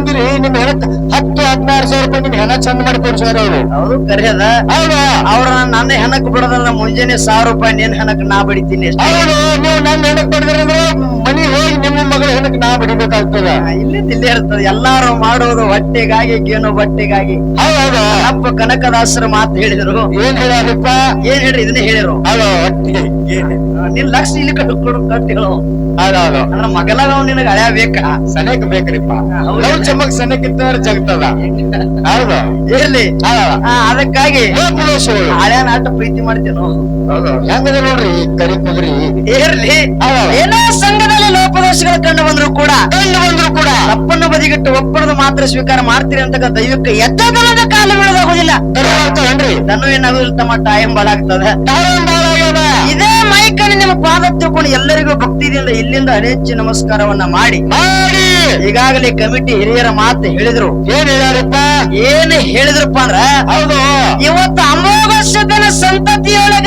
ಬಂದಿರಿ ನಿಮ್ ಹೆಣ ಹತ್ತು ಹದಿನಾರು ಸಾವಿರ ರೂಪಾಯಿ ನಿಮ್ ಹೆಣ ಚಂದ ಮಾಡಿ ಕೊಡ್ಸಾರ ಅವ್ರು. ಹೌದು ಕರೆ ಅದ ಹೌದಾ. ಅವ್ರ ನನ್ನ ಹೆಣಕ್ ಬಿಡೋದಲ್ಲ ಮುಂಜಾನೆ ಸಾವಿರ ರೂಪಾಯಿ ನಿನ್ ಹೆಣಕ್ ನಾ ಬಡಿತೀನಿ ಅಷ್ಟೇ. ಹೌದು ನೀವು ನನ್ನ ಹೆಣಕ್ ಬಡದ್ರಂದ್ರೆ ಮನಿ ಹೋಗಿ ನಿಮ್ಮ ಮಗಳ ಹೆಣಕ್ ನಾ ಬಡಿಬೇಕಾಗ್ತದ. ಇಲ್ಲಿ ತಿಳಿ ಇರ್ತದೆ. ಎಲ್ಲಾರು ಮಾಡೋದು ಹೊಟ್ಟೆಗಾಗಿ ಗೇನು ಬಟ್ಟೆಗಾಗಿ. ಹೌದು ಅಪ್ಪ ಕನಕದಾಸರ ಮಾತು ಹೇಳಿದ್ರು. ಏನ್ ಹೇಳಪ್ಪ ಏನ್ ಹೇಳ್ರಿ ಇದನ್ನ ಹೇಳಿರು. ಹೌದು ಏನ್ ನಿನ್ ಲಕ್ಷ ಇಲ್ಲಿ ಕಟ್ಟು ಕೊಡು ಕಟ್ಟಿ ಹೇಳು. ಹೌದೌದು. ಅಂದ್ರ ಮಗಲಾಗ ಅವ್ನು ನಿನಗ ಅಳ್ಯಾಬೇಕಾ ಸನೇಕ ಬೇಕ್ರಿಪ್ಪ. ಹೌದು. ಲವ್ ಚಮಕ್ ಸನೇಕ ಜಗತ್ತದ. ಹೌದು ಇರ್ಲಿ ಅದಕ್ಕಾಗಿ ಲೋಕದೋಷಗಳು ನಾಟ ಆಟ ಪ್ರೀತಿ ಮಾಡ್ತೇನು ಹೌದು. ಹೆಂಗದ ನೋಡ್ರಿ ಕರಿ ಕುದುರಿ? ಇರ್ಲಿ ಏನೋ ಸಂಘದಲ್ಲಿ ಲೋಪದೋಷಗಳು ಕಂಡು ಬಂದ್ರು ಕೂಡ ಕಂಡು ಬಂದ್ರು ಕೂಡ. ತಪ್ಪನ್ನು ಬದಿಗಿಟ್ಟು ಒಪ್ಪಣದ ಮಾತ್ರ ಸ್ವೀಕಾರ ಮಾಡ್ತೀರಿ ಅಂತ ದೈವಕ್ಕೆ ಎದ್ದ ಕಾಲ ಬೆಳೆದಾಗುದಿಲ್ಲ ಏನ್ರಿ? ದನ್ನು ಏನಾಗುದಿಲ್ಲ ತಮ್ಮ ಟೈಮ್ ಬಾಳಾಗ್ತದೆ ಟೈಮ್ ಬಾಳ ಆಗ್ಯದ ಇದೇ ಮೈಕನ್ನು ನಿಮ್ಮ ಪಾದ ತಿಳ್ಕೊಂಡು ಎಲ್ಲರಿಗೂ ಭಕ್ತಿಯಿಂದ ಇಲ್ಲಿಂದ ಅನೇಚ್ಚಿ ನಮಸ್ಕಾರವನ್ನ ಮಾಡಿ. ಮಾಡಿ. ಈಗಾಗಲೇ ಕಮಿಟಿ ಹಿರಿಯರ ಮಾತು ಹೇಳಿದ್ರು. ಏನ್ ಹೇಳ್ಯಾರಪ್ಪ? ಏನ್ ಹೇಳಿದ್ರಪ್ಪ ಅಂದ್ರ ಹೌದು. ಇವತ್ತು ಅಮೋಘನ ಸಂತತಿಯೊಳಗ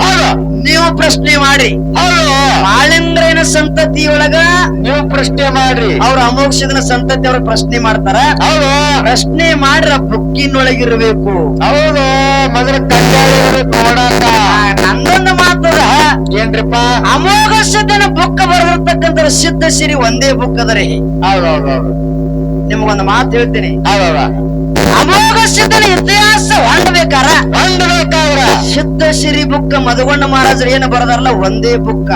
ಹೌದು. ನೀವು ಪ್ರಶ್ನೆ ಮಾಡಿ. ಹೌದು. ಮಾಳಿಂದ್ರನ ಸಂತತಿಯೊಳಗ ನೀವು ಪ್ರಶ್ನೆ ಮಾಡ್ರಿ. ಅವ್ರ ಅಮೋಕ್ಷದನ ಸಂತತಿ ಅವ್ರ ಪ್ರಶ್ನೆ ಮಾಡ್ತಾರ. ಹೌದು. ಪ್ರಶ್ನೆ ಮಾಡ್ರ ಬುಕ್ಕಿನೊಳಗಿರ್ಬೇಕು. ಹೌದು. ಮೊದಲ ಕಡ್ಡಾಯ ಮಾತದ ಏನ್ರಿಪ್ಪ ಅಮೋಘ ಸಿದ್ಧನ ಬುಕ್ ಬರೆದಿರ್ತಕ್ಕಂಥ ಸಿದ್ಧ ಸಿರಿ ಒಂದೇ ಬುಕ್ ಅದರಿ ಹೌದೌದೌದು ಹೌದು ಹೌದು ನಿಮಗೊಂದು ಮಾತು ಹೇಳ್ತೀನಿ. ಹೌದೌದ ಅಮೋಘ ಸಿದ್ಧನ ಇತಿಹಾಸ ಹೊಂಡಬೇಕಾರ ಹೊಂಡಬೇಕಾರ ಸಿದ್ಧ ಸಿರಿ ಬುಕ್ಕ ಮಧುಗೊಂಡ ಮಹಾರಾಜರು ಏನು ಬರದಾರಲ್ಲ? ಒಂದೇ ಬುಕ್ಕ.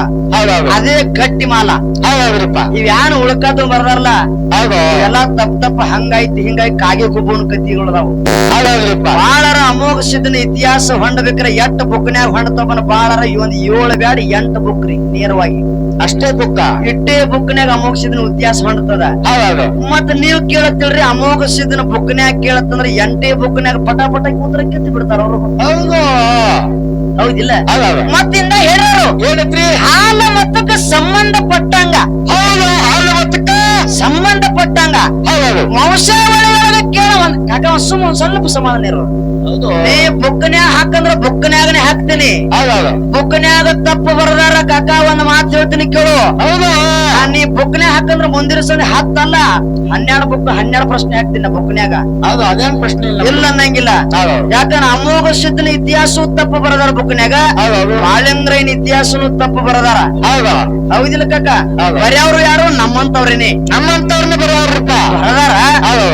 ಅದೇ ಗಟ್ಟಿ ಮಾಲ ಹೌದ್ರಪ್ಪ ಇವ್ ಯಾನ್ ಉಳ್ಕದ್ದು ಬರದಾರಲ್ಲ? ಹೌದು. ಇವೆಲ್ಲ ತಪ್ಪ ತಪ್ಪ ಹಂಗಾಯ್ತು ಹಿಂಗಾಯ್ತು ಕಾಗೆ ಗುಬ್ಬನ ಕತಿಗಳದಾವು ಹೌದೌದ್ರಿಪ್ಪ. ಬಾಳರ ಅಮೋಘ ಸಿದ್ಧನ ಇತಿಹಾಸ ಹೊಂಡಬೇಕ್ರ ಎಟ್ಟ ಬುಕ್ನ್ಯಾಗ ಹೊಂಡತಪ್ಪನ ಬಾಳರ? ಈ ಒಂದ್ ಏಳು ಬ್ಯಾಡ ಎಂಟು ಬುಕ್ ರೀ ನೇರವಾಗಿ. ಅಷ್ಟೇ ಬುಕ್ಕ? ಇಟ್ಟೇ ಬುಕ್ನ್ಯಾಗ ಅಮೋಘ ಸಿದ್ಧನ ಇತಿಹಾಸ ಹೊಂಡತದ ಮತ್ತ ಮತ್ ನೀವ್ ಕೇಳತ್ತಿಲ್ರಿ ಅಮೋಘ ಸಿದ್ಧನ ಬುಕ್ನ್ಯಾಗ ಕೇಳತ್ತಂದ್ರ ಎಂಟೇ ಬುಕ್ನಾಗ ಪಟ ಪಟ ಕೂತ್ರ ಕೆತ್ತಿ ಬಿಡ್ತಾರ ಅವ್ರು. ಹೌದು. ಹೌದಿಲ್ಲ? ಮತ್ತಿಂದ ಹೇಳೋರು ಏನತ್ರಿ? ಹಾಲ ಮತ್ತಕ್ಕ ಸಂಬಂಧಪಟ್ಟಂಗ. ಹೌದು ಹಾಲು ಮತ್ತಕ್ಕ ಸಂಬಂಧಪಟ್ಟಂಗ. ಪಟ್ಟಂಗ ವಂಶಾವಳಿ ಕೇಳ ಒಂದ್ ಕಾಕ ಸುಮ್ ಒಂದ್ ಸ್ವಲ್ಪ ಸಮಾಧಾನ ಇರೋ ಹೌದು. ನೀ ಬುಕ್ನ್ಯಾಗ ಹಾಕಂದ್ರ ಬುಕ್ನ್ಯಾಗನೆ ಹಾಕ್ತೀನಿ. ಬುಕ್ನ್ಯಾಗ ತಪ್ಪು ಬರದಾರ ಕಾಕ ಒಂದ್ ಮಾತು ಹೇಳ್ತೀನಿ ಕೇಳು. ನೀ ಬುಕ್ನ್ಯಾಗ ಹಾಕಂದ್ರ ಮುಂದಿನ ಸಂದಿ ಹತ್ತಲ್ಲ ಹನ್ನೆರಡು ಬುಕ್ ಹನ್ನೆರಡು ಪ್ರಶ್ನೆ ಹಾಕ್ತೀನಿ ಬುಕ್ನ್ಯಾಗ ಹೌದು ಅದೇನ್ ಪ್ರಶ್ನೆ ಇಲ್ಲ ಇಲ್ಲ ಅನ್ನಂಗಿಲ್ಲ. ಯಾಕಂದ್ರ ಅಮೋಘ ಸಿದ್ಧನ ಇತಿಹಾಸವು ತಪ್ಪು ಬರದಾರ ಬುಕ್ನ್ಯಾಗ ಹೌದೌದು. ಬಾಳೆಂದ್ರೈನ್ ಇತಿಹಾಸನು ತಪ್ಪು ಬರದಾರ. ಹೌದು. ಹೌದಿಲ್ಲ ಕಾಕ? ಬರೆಯವ್ರು ಯಾರು? ನಮ್ಮಂತವ್ರೇನೆ. ನಮ್ಮಂತವ್ರನ್ನ ಬರೋರ್ರಿಪ್ಪ.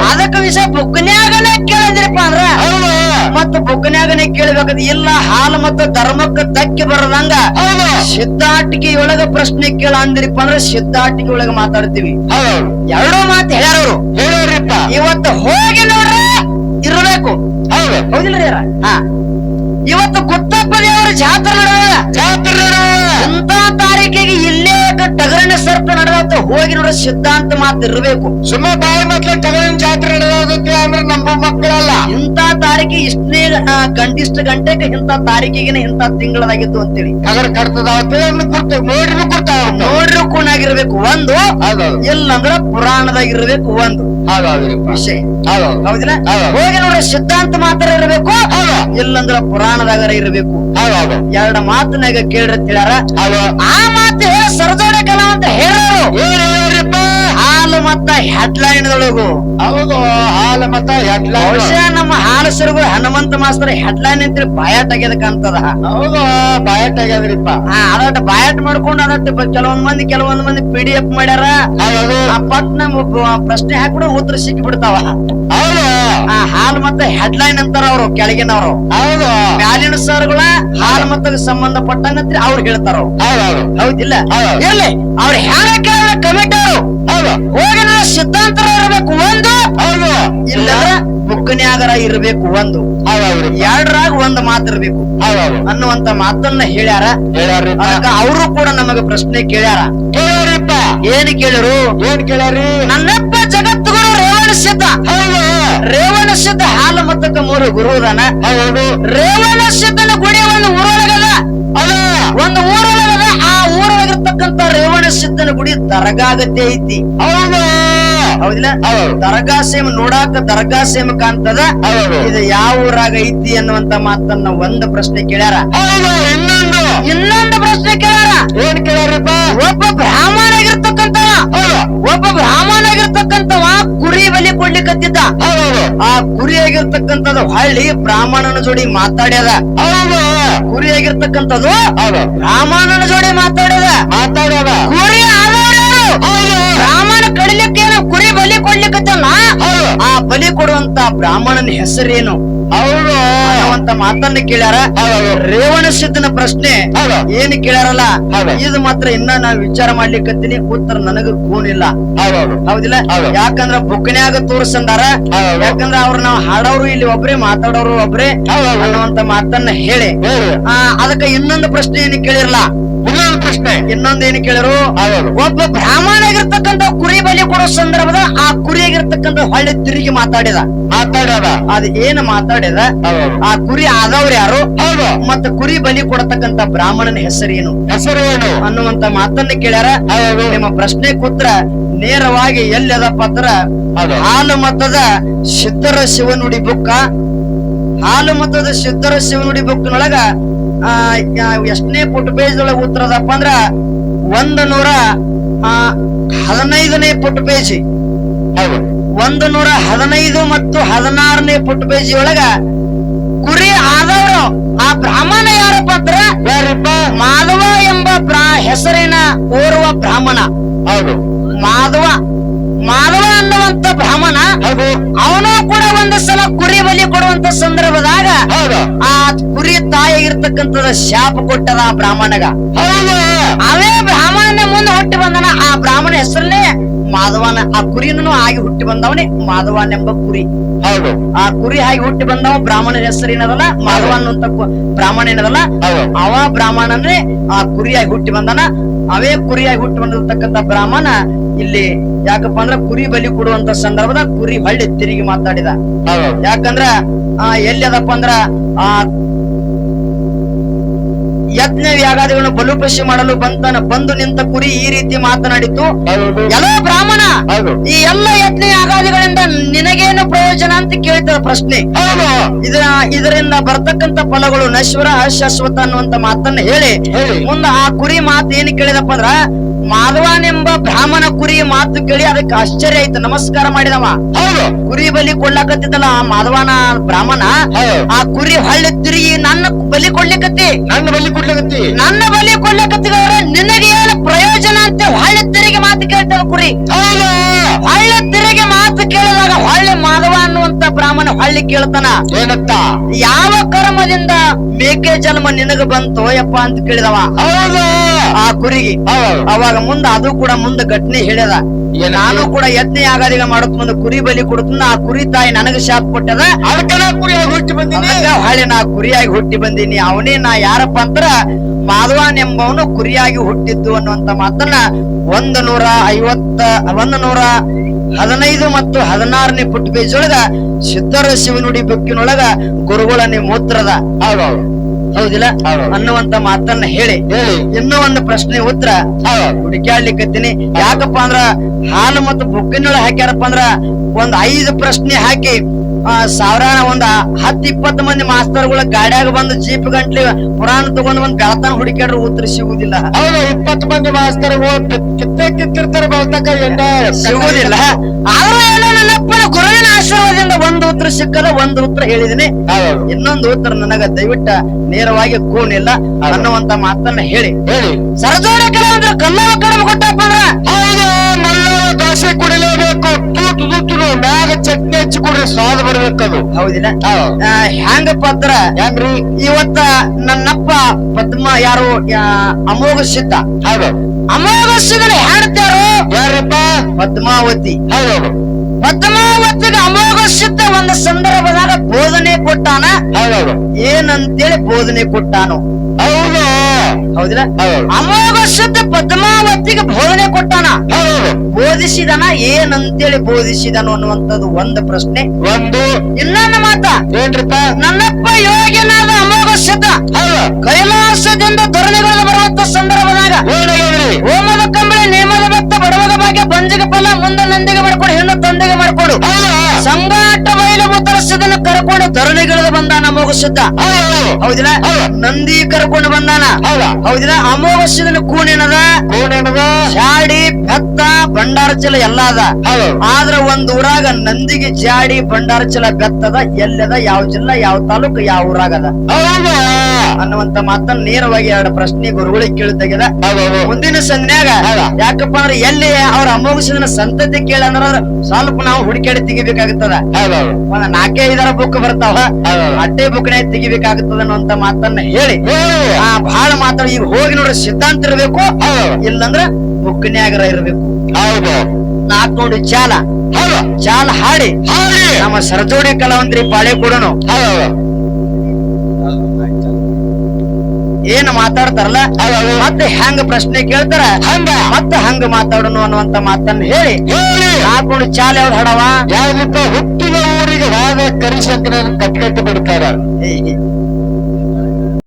ಅದಕ್ಕ ವಿಷಯ ಬುಕ್ನ್ಯಾಗನೇ ಕೇಳಿದ್ರಪ್ಪ ಅಂದ್ರ? ಮತ್ತ ಬುಕ್ನ್ಯಾಗನೇ ಕೇಳ್ಬೇಕದ ಇಲ್ಲ ಹಾಲು ಮತ್ತು ಧರ್ಮಕ್ಕ ತಕ್ಕಿ ಬರದಂಗ ಸಿದ್ಧಾಟಿಕೆ ಒಳಗ ಪ್ರಶ್ನೆ ಕೇಳ ಅಂದ್ರಿಪ್ಪ ಅಂದ್ರ ಸಿದ್ಧಾಟಿಕೆ ಒಳಗ ಮಾತಾಡ್ತೀವಿ ಎರಡೂ ಮಾತು ಹೇಳ್ಯಾರ ಅವ್ರು ಹೇಳೋರಿಪ್ಪ ಇವತ್ತು ಹೋಗಿ ನೋಡ್ರ ಇರಬೇಕು. ಹೌದು. ಹೌದಿಲ್ಲ ರೀ ಹಾ. ಇವತ್ತು ಗುತ್ತಪ್ಪ ದೇವರ ಜಾತ್ರೆ ನಡೆದ ಜಾತ್ರೆ ಸರ್ಪ ಹೋಗಿ ನೋಡ್ರಿ ಸಿದ್ಧಾಂತ ಮಾತ್ರ ಇರಬೇಕು. ಸುಮ್ಮ ಬಾಯಿ ಮಕ್ಕಳ ಜಾತ್ರೆ ನಡೆಯೋದಕ್ಕೆ ಅಂದ್ರೆ ನಮ್ಮ ಮಕ್ಕಳಲ್ಲ. ತಾರೀಕಿಗೆ ಇಷ್ಟನೇ ಗಂಟಿಷ್ಟ ಗಂಟೆಗೆ ಇಂತ ತಾರೀಕಿಗೆ ಇಂತ ತಿಂಗಳದಾಗಿತ್ತು ಅಂತೇಳಿ. ಅದರ ಕಡ್ತದ ಕೊಡ್ತೇವೆ ನೋಡ್ರಿ ಕೊಡ್ತಾವ ನೋಡ್ರಿ ಕೂನಾಗಿರ್ಬೇಕು ಒಂದು. ಹೌದೌದು. ಇಲ್ಲಂದ್ರ ಪುರಾಣದಾಗಿರ್ಬೇಕು ಒಂದು. ವಿಷಯ. ಹೌದಿಲ್ಲ? ಹೌದು. ಹೋಗಿ ನೋಡ್ರಿ ಸಿದ್ಧಾಂತ ಮಾತ್ರ ಇರಬೇಕು ಇಲ್ಲಂದ್ರ ಪುರಾಣದಾಗ ಇರಬೇಕು. ಎರಡ ಮಾತನಾಗ ಕೇಳ್ರಿ ಆ ಮಾತು ಹೇಳ ಸರಜೋಡ ಕಲ ಅಂತ ಹೇಳೋರು. ಏನ್ ಹೇಳ್ರಿಪ್ಪ ಹಾಲು ಮತ್ತ ಹೆಡ್ಲೈನ್ ಒಳಗು ಹೌದು ಹಾಲು ಮತ್ತ ಹೆಡ್ಲೈನ್ ಬಹುಶಃ ನಮ್ಮ ಹಾಲು ಸರಗಳು ಹನುಮಂತ ಮಾಸ್ತರ್ ಹೆಡ್ಲೈನ್ ಅಂತ ಬಾಯ ಆಗ್ಯದ ಅಂತದ ಹೌದು ಬಾಯ ತೆಗೆದ್ರಿಪ್ಪ. ಅದಟ್ ಬಾಯಾಟ್ ಮಾಡ್ಕೊಂಡು ಅದಟ್ ಕೆಲವೊಂದ್ ಮಂದಿ ಕೆಲವೊಂದ್ ಮಂದಿ ಪಿಡಿಎಫ್ ಡಿ ಎಫ್ ಮಾಡ್ಯಾರ. ಪಟ್ ನಮ್ ಪ್ರಶ್ನೆ ಹಾಕ್ಬಿಡು ಉತ್ತರ ಸಿಕ್ಕಿ ಬಿಡ್ತಾವ ಹೌದು. ಆ ಹಾಲ್ ಮತ್ತೆ ಹೆಡ್ಲೈನ್ ಅಂತಾರ ಅವರು ಕೆಳಗಿನವರು. ಹೌದು. ಮ್ಯಾಲಿನ ಸರ್ಗಳ ಹಾಲ್ ಮತ್ತ ಸಂಬಂಧಪಟ್ಟಂಗಂತ್ರಿ ಅವ್ರು ಹೇಳ್ತಾರ. ಹೌದೌದು ಹೌದಿಲ್ಲ? ಎಲ್ಲಿ? ಅವ್ರು ಅವ್ರ ಕಮಿಟ್ ಕೇಳ ಕಮಿಟಿ ಅವರು. ಹೌದು. ಹೋಗಿ ನಾವು ಸಿದ್ಧಾಂತರ ಇರಬೇಕು ಒಂದು. ಹೌದು. ಇಲ್ಲ ಮುಕ್ಕನ್ಯಾಗರ ಇರಬೇಕು ಒಂದು. ಎರಡರಾಗ ಒಂದ್ ಮಾತಿರ್ಬೇಕು ಅನ್ನುವಂತ ಮಾತನ್ನ ಹೇಳ್ಯಾರ. ಅವರು ಕೂಡ ನಮಗೆ ಪ್ರಶ್ನೆ ಕೇಳ್ಯಾರ. ಕೇಳ್ಯಾರಿಪ್ಪ ಏನ್ ಕೇಳರು ಏನ್ ಕೇಳ್ಯಾರಿ ನನ್ನಪ್ಪ ಜಗತ್ತುಗಳು ರೇವಣ ಸಿದ್ಧ. ಹೌದು. ರೇವಣ ಸಿದ್ಧ ಹಾಲು ಮತ್ತಕ್ಕ ಮೂರು ಗುರುದಾನ ಹೌದು. ರೇವಣ ಸಿದ್ಧನ ಗುಡಿ ಒಂದು ಊರೊಳಗದ. ಅದ ಒಂದು ಊರೊಳಗದ ಆ ಊರೊಳಗಿರ್ತಕ್ಕಂತ ರೇವಣ ಸಿದ್ಧನ ಗುಡಿ ದರ್ಗಾಗತೆ ಐತಿ. ಹೌದು. ಹೌದಿಲ್ಲ? ಹೌದು. ದರ್ಗಾ ಸೇಮ್ ನೋಡಾಕ ದರ್ಗಾ ಸೇಮ್ ಕಾಣ್ತದ? ಹೌದು. ಇದು ಯಾವ ಊರಾಗ ಐತಿ ಅನ್ನುವಂತ ಮಾತನ್ನ ಒಂದು ಪ್ರಶ್ನೆ ಕೇಳ್ಯಾರ. ಹೌದು. ಇನ್ನೊಂದು. ಇನ್ನೊಂದು ಪ್ರಶ್ನೆ ಕೇಳ್ಯಾರ. ಏನ್ ಕೇಳ್ಯಾರಪ್ಪ? ಒಬ್ಬ ಬ್ರಾಹ್ಮಣ ಆಗಿರ್ತಕ್ಕಂತ ಒಬ್ಬ ಬ್ರಾಹ್ಮಣ ಆಗಿರ್ತಕ್ಕಂತವ ಬಲಿ ಆ ಕುರಿಯಾಗಿರ್ತಕ್ಕಂಥದ್ದು ಹಳ್ಳಿ ಬ್ರಾಹ್ಮಣನ ಜೋಡಿ ಮಾತಾಡ್ಯದ. ಹೌದು. ಬ್ರಾಹ್ಮಣನ ಜೋಡಿ ಮಾತಾಡ್ಯದ. ಮಾತಾಡ್ಯದ. ಹೌದು. ಬ್ರಾಹ್ಮಣ ಕಡಿಲಿಕ್ಕೇನು ಕುರಿ ಬಲಿ ಕೊಡ್ಲಿಕ್ಕತ್ತಲ್ಲ ಆ ಬಲಿ ಕೊಡುವಂತ ಬ್ರಾಹ್ಮಣನ ಹೆಸರೇನು? ಹೌದು. ಅನ್ನುವಂತ ಮಾತನ್ನ ಕೇಳ್ಯಾರ. ರೇವಣ ಸಿದ್ಧನ ಪ್ರಶ್ನೆ ಏನು ಕೇಳ್ಯಾರಲ್ಲ? ಇದು ಮಾತ್ರ ಇನ್ನ ನಾವ್ ವಿಚಾರ ಮಾಡ್ಲಿಕ್ಕತ್ತೀನಿ. ಉತ್ತರ ನನಗ ಕೋನ್ ಇಲ್ಲ. ಹೌದಿಲ್ಲ? ಹೌದು. ಯಾಕಂದ್ರ ಬುಕ್ನ್ಯಾಗ ತೋರ್ಸಂದಾರ. ಯಾಕಂದ್ರ ಅವ್ರ ನಾವ್ ಹಾಡೋರು ಇಲ್ಲಿ ಒಬ್ರೇ ಮಾತಾಡೋರು ಒಬ್ರೇ. ಅನ್ನುವಂತ ಮಾತನ್ನ ಹೇಳಿ. ಅದಕ್ಕ ಇನ್ನೊಂದು ಪ್ರಶ್ನೆ ಏನು ಕೇಳಿರಲ್ಲ? ಇನ್ನೊಂದು ಪ್ರಶ್ನೆ ಇನ್ನೊಂದ್ ಏನು ಕೇಳರು ಒಬ್ಬ ಬ್ರಾಹ್ಮಣ ಆಗಿರ್ತಕ್ಕಂಥ ಕುರಿ ಬಲಿ ಕೊಡೋ ಸಂದರ್ಭದ ಆ ಕುರಿ ಆಗಿರ್ತಕ್ಕಂಥ ಹೊಳ್ಳಿ ತಿರುಗಿ ಮಾತಾಡಿದ. ಮಾತಾಡ್ಯದ? ಅದ್ ಏನ್ ಮಾತಾಡಿದ ಆ ಕುರಿ ಆದವ್ರು ಯಾರು? ಹೌದು. ಮತ್ತ ಕುರಿ ಬಲಿ ಕೊಡತಕ್ಕಂತ ಬ್ರಾಹ್ಮಣನ ಹೆಸರೇನು ಹೆಸರು ಏನು? ಅನ್ನುವಂತ ಮಾತನ್ನ ಕೇಳ್ಯಾರ. ಹೌದು. ನಿಮ್ಮ ಪ್ರಶ್ನೆ ಕೂತ್ರ ನೇರವಾಗಿ ಎಲ್ಲಿ ಅದಪ್ಪ ಅಂದ್ರ ಹಾಲು ಮತದ ಸಿದ್ಧರ ಶಿವನುಡಿ ಬುಕ್ಕ. ಹಾಲು ಮತದ ಸಿದ್ಧರ ಶಿವನುಡಿ ಬುಕ್ನೊಳಗ ಎಷ್ಟನೇ ಪುಟ್ ಪೇಜ್ ಒಳಗ ಉತ್ತರದಪ್ಪ ಅಂದ್ರ ಒಂದ್ ನೂರ ಆ ಹದಿನೈದನೇ ಪುಟ್ ಪೇಜ್ ಒಂದು ನೂರ ಹದಿನೈದು ಮತ್ತು ಹದಿನಾರನೇ ಪುಟ್ ಪೇಜ್ ಒಳಗ ಕುರಿ ಆದವರು ಆ ಬ್ರಾಹ್ಮಣ ಯಾರಪ್ಪ ಅಂದ್ರ ಮಾಧವ ಎಂಬ ಹೆಸರಿನ ಓರ್ವ ಬ್ರಾಹ್ಮಣ. ಹೌದು. ಮಾಧವ ಮಾಧವ ಅನ್ನುವಂತ ಬ್ರಾಹ್ಮಣ ಅವನು ಕೂಡ ಒಂದು ಸಲ ಕುರಿ ಬಲಿ ಕೊಡುವಂತ ಸಂದರ್ಭದಾಗ ಆ ಕುರಿ ತಾಯಿ ಇರ್ತಕ್ಕಂಥದ ಶಾಪ ಕೊಟ್ಟದ ಆ ಬ್ರಾಹ್ಮಣಗ. ಅವೇ ಬ್ರಾಹ್ಮಣನ ಮುಂದೆ ಹುಟ್ಟಿ ಬಂದನ. ಆ ಬ್ರಾಹ್ಮಣ ಹೆಸರಲ್ಲೇ ಮಾಧವನ ಆ ಕುರಿನೂ ಆಗಿ ಹುಟ್ಟಿ ಬಂದವನೇ ಮಾಧವನ್ ಎಂಬ ಕುರಿ. ಹೌದು. ಆ ಕುರಿ ಆಗಿ ಹುಟ್ಟಿ ಬಂದವ ಬ್ರಾಹ್ಮಣ ಹೆಸರು ಏನದಲ್ಲ? ಮಾಧವ ಅನ್ನುವಂತ ಬ್ರಾಹ್ಮಣ ಏನದಲ್ಲ? ಅವ ಬ್ರಾಹ್ಮಣನೇ ಆ ಕುರಿಯಾಗಿ ಹುಟ್ಟಿ ಬಂದನ. ಅವೇ ಕುರಿಯಾಗಿ ಹುಟ್ಟಿ ಬಂದಿರ್ತಕ್ಕಂಥ ಬ್ರಾಹ್ಮಣ ಇಲ್ಲಿ ಯಾಕಪ್ಪ ಅಂದ್ರ ಕುರಿ ಬಲಿ ಕೊಡುವಂತ ಸಂದರ್ಭದ ಕುರಿ ಹಳ್ಳಿ ತಿರುಗಿ ಮಾತಾಡಿದ. ಯಾಕಂದ್ರ ಆ ಎಲ್ಲಿ ಅದಪ್ಪ ಅಂದ್ರ ಆ ಯಜ್ಞ ಯಾಗಾದಿಗಳನ್ನು ಬಲುಪಶಿ ಮಾಡಲು ಬಂತನ ಬಂದು ನಿಂತ ಕುರಿ ಈ ರೀತಿ ಮಾತನಾಡಿತು ಎಲ್ಲ ಬ್ರಾಹ್ಮಣ ಈ ಎಲ್ಲ ಯಜ್ಞ ಯಾಗಾದಿಗಳಿಂದ ನಿನಗೇನು ಪ್ರಯೋಜನ ಅಂತ ಕೇಳ್ತದ ಪ್ರಶ್ನೆ. ಇದರ ಇದರಿಂದ ಬರ್ತಕ್ಕಂತ ಫಲಗಳು ನಶ್ವರ ಅಶಾಶ್ವತ ಅನ್ನುವಂತ ಮಾತನ್ನ ಹೇಳಿ. ಹೇಳಿ. ಮುಂದ ಆ ಕುರಿ ಮಾತು ಏನ್ ಕೇಳಿದಪ್ಪ ಅಂದ್ರ ಮಾಧವನೆಂಬ ಬ್ರಾಹ್ಮಣ ಕುರಿ ಮಾತು ಕೇಳಿ ಅದಕ್ಕೆ ಆಶ್ಚರ್ಯ ಆಯ್ತು. ನಮಸ್ಕಾರ ಮಾಡಿದವ. ಹೌದು. ಕುರಿ ಬಲಿ ಕೊಡ್ಲಾಕತ್ತಿದ್ದಲ್ಲ ಆ ಮಾಧವನ ಬ್ರಾಹ್ಮಣ? ಆ ಕುರಿ ಹಳ್ಳಿ ತಿರುಗಿ ನನ್ನ ಬಲಿ ಕೊಡ್ಲಿಕತ್ತಿ? ನನ್ನ ಬಲಿ ಕೊಡ್ಲಿಕತ್ತಿ? ನನ್ನ ಬಲಿ ಕೊಡ್ಲಕತ್ತಿದವ್ರೆ ನಿನಗೆ ಏನು ಪ್ರಯೋಜನ ಅಂತ? ಹಳ್ಳಿ ತಿರುಗಿ ಮಾತು ಕೇಳ್ತಾವ ಕುರಿ. ಹೌದು. ಹಳ್ಳಿ ತಿರುಗಿ ಮಾತು ಕೇಳಿದಾಗ ಹಳ್ಳಿ ಮಾಧವ ಅನ್ನುವಂತ ಬ್ರಾಹ್ಮಣ ಹಳ್ಳಿ ಕೇಳ್ತಾನ. ಏನತ್ತ ಯಾವ ಕರ್ಮದಿಂದ ಮೇಕೆ ಜನ್ಮ ನಿನಗ ಬಂತು ಯಪ್ಪ ಅಂತ ಕೇಳಿದವ. ಆ ಕುರಿಗಿ. ಅವಾಗ ಮುಂದ ಅದು ಕೂಡ ಮುಂದ ಘಟನೆ ಹೇಳ್ಯದ. ನಾನು ಕೂಡ ಯತ್ನ ಯಾಗಾದಿಗ ಮಾಡಕ್ ಮುಂದೆ ಕುರಿ ಬಲಿ ಕೊಡುತ್ತ ಆ ಕುರಿ ತಾಯಿ ನನಗ ಶಾಪ್ ಕೊಟ್ಟದ. ಕುರಿಯಾಗಿ ಹುಟ್ಟಿ ಬಂದಿನಿ. ಹಳೆ ನಾ ಕುರಿಯಾಗಿ ಹುಟ್ಟಿ ಬಂದಿನಿ. ಅವನೇ ನಾ ಯಾರಪ್ಪ ಅಂದ್ರ ಮಾಧವಾನ್ ಎಂಬವನು ಕುರಿಯಾಗಿ ಹುಟ್ಟಿದ್ದು ಅನ್ನುವಂತ ಮಾತನ್ನ ಒಂದ್ ನೂರ ಐವತ್ತ ಒಂದ್ ನೂರ ಹದಿನೈದು ಮತ್ತು ಹದಿನಾರನೇ ಪುಟ್ ಪೇಜ್ ಒಳಗ ಸಿದ್ಧರ ಶಿವನುಡಿ ಬುಕ್ಕಿನೊಳಗ ಗುರುಗಳ ಮೂತ್ರದ ಹೌದು ಹೌದಿಲ್ಲ? ಹೌದು. ಅನ್ನುವಂತ ಮಾತನ್ನ ಹೇಳಿ. ಇನ್ನೂ ಒಂದು ಪ್ರಶ್ನೆ ಉತ್ತರ ಹುಡುಕಾಡ್ಲಿಕ್ಕತ್ತೀನಿ ಯಾಕಪ್ಪ ಅಂದ್ರ ಹಾಲು ಮತ್ತು ಬುಕ್ಕಿನೊಳಗೆ ಹಾಕ್ಯಾರಪ್ಪ ಅಂದ್ರ ಒಂದ್ ಐದು ಪ್ರಶ್ನೆ ಹಾಕಿ ಆ ಸಾವಿರ ಒಂದ್ ಹತ್ ಇಪ್ಪತ್ ಮಂದಿ ಮಾಸ್ತರ್ಗಳ ಗಾಡ್ಯಾಗ ಬಂದು ಜೀಪ್ ಗಂಟ್ಲಿ ಪುರಾಣ ತಗೊಂಡ್ ಬಂದ್ ಬೆಳತನ ಹುಡುಕ್ಯಾಡ್ರು ಉತ್ತರ ಸಿಗುದಿಲ್ಲ. ಹೌದು ಇಪ್ಪತ್ತು ಮಂದಿ ಮಾಸ್ತರ್ಗಳು ಕಿತ್ತೆ ಕಿತ್ತಿರ್ತಾರೆ ಬೆಳ್ತಕ್ಕ ಸಿಗುದಿಲ್ಲ. ಆದ್ರೂ ಏನೋ ನನ್ನಪ್ಪನ ಗುರುವಿನ ಆಶೀರ್ವಾದದಿಂದ ಒಂದು ಉತ್ತರ ಸಿಕ್ಕಲ್ಲ ಒಂದು ಉತ್ತರ ಹೇಳಿದಿನಿ. ಇನ್ನೊಂದು ಉತ್ತರ ನನಗ ದಯವಿಟ್ಟ ನೇರವಾಗಿ ಕೂನಿಲ್ಲ ಅನ್ನುವಂತ ಮಾತನ್ನ ಹೇಳಿ. ಹೇಳಿ. ಸರಜೋಡ ಕೆಲವೊಂದ್ರ ಕಲ್ಲವ ಕಡಿಮೆ ಕೊಟ್ಟಪ್ಪ ಹೌದು. ಮಲ್ಲ ದೋಸೆ ಕುಡಿಲೇಬೇಕು. ತೂತು ತೂತು ಮ್ಯಾಗ ಚಟ್ನಿ ಹಚ್ಚಿ ಕುಡ್ರಿ ಸ್ವಾದ ಬರ್ಬೇಕದು. ಹೌದಿಲ್ಲ? ಹೆಂಗಪ್ಪ ಅಂದ್ರ ಹೆಂಗ್ರಿ? ಇವತ್ತ ನನ್ನಪ್ಪ ಪದ್ಮ ಯಾರು ಅಮೋಘ ಸಿದ್ಧ ಹೌದು. ಅಮೋಘ ಸಿದ್ಧನ ಹೇಳ್ತಾರೋ ಯಾರಪ್ಪ? ಪದ್ಮಾವತಿ. ಹೌದು. ಪದ್ಮಾವತಿಗೆ ಅಮೋಘ ಸಿದ್ಧ ಒಂದು ಸಂದರ್ಭದಾಗ ಬೋಧನೆ ಕೊಟ್ಟಾನ? ಏನಂತೇಳಿ ಬೋಧನೆ ಕೊಟ್ಟಾನು. ಹೌದು. ಹೌದಿಲ್ಲ? ಹೌದು. ಅಮೋಘ ಶುದ್ಧ ಪದ್ಮಾವತಿಗೆ ಬೋಧನೆ ಕೊಟ್ಟಾನ. ಬೋಧಿಸಿದನ ಏನಂತೇಳಿ ಬೋಧಿಸಿದನು ಅನ್ನುವಂಥದ್ದು ಒಂದು ಪ್ರಶ್ನೆ. ಒಂದು. ಇನ್ನೊಂದು ಮಾತ. ಏನ್ರಿಪ್ಪ ನನ್ನಪ್ಪ ಯೋಗಿನಾದ ಅಮೋಘ ಶುದ್ಧ ಕೈಲಾಸದಿಂದ ಧರಣಿಗಳು ಬರುವಂತ ಸಂದರ್ಭದಾಗ ಓಮದ ಹೋಮದ ಕಂಬಳಿ ನೇಮದ ಬಡವದ ಭಾಗ್ಯ ಬಂಜಿಗೆ ಫಲ, ಮುಂದೆ ನಂದಿಗೆ ಮಾಡ್ಕೊಂಡು, ಹೆಣ್ಣು ತಂದೆಗೆ ಮಾಡ್ಕೊಡು. ಸಂಗಾಟ ಬಯಲು ಮುತ್ತರಿಸಿದನು ಕರ ಕರ್ಕೊಂಡು ಧರಣಿಗಿಳಿದು ಬಂದಾನ ಅಮೋಘ ಸಿದ್ಧ ಹೌದು ಹೌದಿಲ್ಲ? ನಂದಿ ಕರ್ಕೊಂಡು ಬಂದಾನ. ಹೌದ ಹೌದಿಲ್ಲ? ಅಮೋಘ ಸಿದ್ಧನ ಕೂಣೇನದ ಜಾಡಿ, ಭತ್ತ, ಭಂಡಾರ ಚಲ ಎಲ್ಲ ಅದ. ಆದ್ರ ಒಂದ್ ಊರಾಗ ನಂದಿಗೆ ಜಾಡಿ, ಭಂಡಾರ ಚಲ ಬೆತ್ತದ ಎಲ್ಲದ ಯಾವ ಜಿಲ್ಲಾ, ಯಾವ ತಾಲೂಕು, ಯಾವ ಊರಾಗದ ಅನ್ನುವಂತ ಮಾತನ್ನ ನೇರವಾಗಿ ಎರಡು ಪ್ರಶ್ನೆ ಗುರುಗಳಿಗೆ ಕೇಳಿದಾಗಿದೆ ಹೌದು ಮುಂದಿನ ಸಂಜ್ಞಾಗ? ಯಾಕಪ್ಪ ಅಂದ್ರೆ ಎಲ್ಲಿ ಅವ್ರ ಅಮೋಘನ ಸಂತತಿ ಕೇಳ ಅಂದ್ರ ಸ್ವಲ್ಪ ನಾವು ಹುಡುಕಾಡಿ ತೆಗಿಬೇಕಾಗುತ್ತದ. ಒಂದ್ ನಾಲ್ಕೇ ಐದರ ಬುಕ್ ಬರ್ತಾವ. ಅಟ್ಟೆ ಬುಕ್ ನೇ ತೆಗಿಬೇಕಾಗುತ್ತದ ಅನ್ನುವಂತ ಮಾತನ್ನ ಹೇಳಿ. ಆ ಬಹಳ ಮಾತಾಡಿ ಈಗ ಹೋಗಿ ನೋಡ್ರಿ ಸಿದ್ಧಾಂತ ಇರ್ಬೇಕು. ಇಲ್ಲಂದ್ರ ಬುಕ್ನ್ಯಾಗರ ಇರ್ಬೇಕು. ಹೌದು. ನಾಲ್ಕು ನೋಡಿ ಚಾಲ. ಹೌದು. ಚಾಲ ಹಾಡಿ. ನಮ್ಮ ಸರಜೋಡಿ ಕಲಾವಂದ್ರಿ ಪಾಳೆ ಕೊಡೋನು ಏನ್ ಮಾತಾಡ್ತಾರಲ್ಲ? ಹೌದು ಮತ್ತೆ ಹೆಂಗ ಪ್ರಶ್ನೆ ಕೇಳ್ತಾರ? ಹಂಗ ಮತ್ತೆ ಹಂಗ ಮಾತಾಡೋನು ಅನ್ನುವಂತ ಮಾತನ್ನ ಹೇಳಿ. ಹಾಕೊಂಡು ಚಾಲ ಯಾವ್ದು ಹಡವಾ ಯಾವ್ದಿತ್ತ ಹುಟ್ಟಿದ ಊರಿಗೆ ವಾದ ಕರಿಶಂಕರನ ಕಟ್ಟಿ ಬಿಡ್ತಾರ?